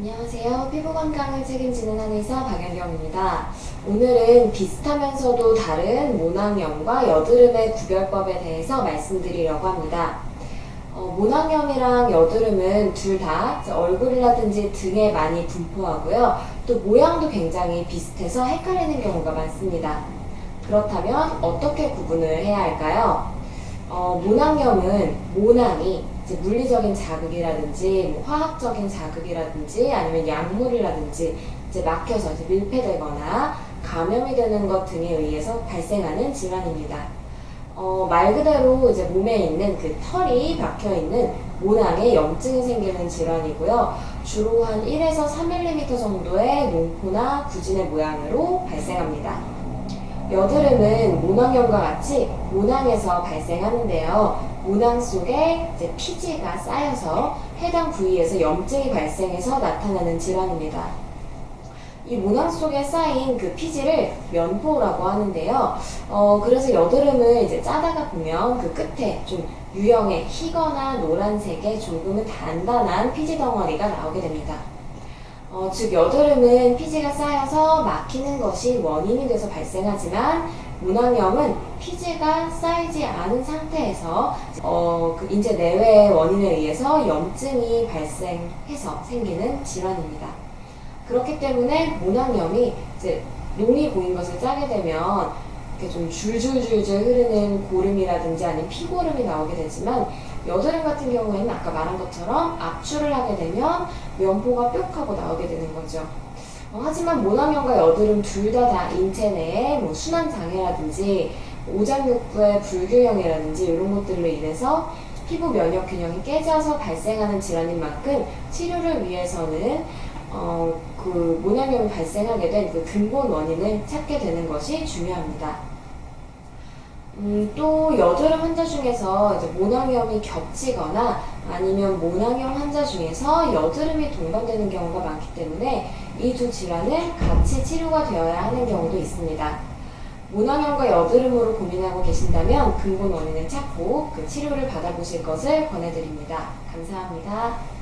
안녕하세요. 피부 건강을 책임지는 한의사 박연경입니다. 오늘은 비슷하면서도 다른 모낭염과 여드름의 구별법에 대해서 말씀드리려고 합니다. 어, 모낭염이랑 여드름은 둘 다 얼굴이라든지 등에 많이 분포하고요. 또 모양도 굉장히 비슷해서 헷갈리는 경우가 많습니다. 그렇다면 어떻게 구분을 해야 할까요? 어, 모낭염은 모낭이 이제 물리적인 자극이라든지 뭐 화학적인 자극이라든지 아니면 약물이라든지 이제 막혀서 이제 밀폐되거나 감염이 되는 것 등에 의해서 발생하는 질환입니다. 어, 말 그대로 이제 몸에 있는 그 털이 박혀 있는 모낭에 염증이 생기는 질환이고요. 주로 한 1에서 3mm 정도의 농포나 구진의 모양으로 발생합니다. 여드름은 모낭염과 같이 모낭에서 발생하는데요. 모낭 속에 이제 피지가 쌓여서 해당 부위에서 염증이 발생해서 나타나는 질환입니다. 이 모낭 속에 쌓인 그 피지를 면포라고 하는데요. 어, 그래서 여드름을 이제 짜다가 보면 그 끝에 좀 유형의 희거나 노란색의 조금은 단단한 피지 덩어리가 나오게 됩니다. 어, 즉 여드름은 피지가 쌓여서 막히는 것이 원인이 돼서 발생하지만 모낭염은 피지가 쌓이지 않은 상태에서 어, 그 인체 내외의 원인에 의해서 염증이 발생해서 생기는 질환입니다. 그렇기 때문에 모낭염이 이제 눈이 보인 것을 짜게 되면 이렇게 좀 줄줄줄줄 흐르는 고름이라든지 아니면 피고름이 나오게 되지만 여드름 같은 경우에는 아까 말한 것처럼 압출을 하게 되면 면포가 뾱하고 나오게 되는 거죠. 어, 하지만 모낭염과 여드름 둘 다 다 인체 내에 뭐 순환 장애라든지 오장육부의 불균형이라든지 이런 것들로 인해서 피부 면역 균형이 깨져서 발생하는 질환인 만큼 치료를 위해서는 어, 그 모낭염이 발생하게 된 그 근본 원인을 찾게 되는 것이 중요합니다. 음, 또 여드름 환자 중에서 이제 모낭염이 겹치거나 아니면 모낭염 환자 중에서 여드름이 동반되는 경우가 많기 때문에 이 두 질환은 같이 치료가 되어야 하는 경우도 있습니다. 모낭염과 여드름으로 고민하고 계신다면 근본 원인을 찾고 그 치료를 받아보실 것을 권해드립니다. 감사합니다.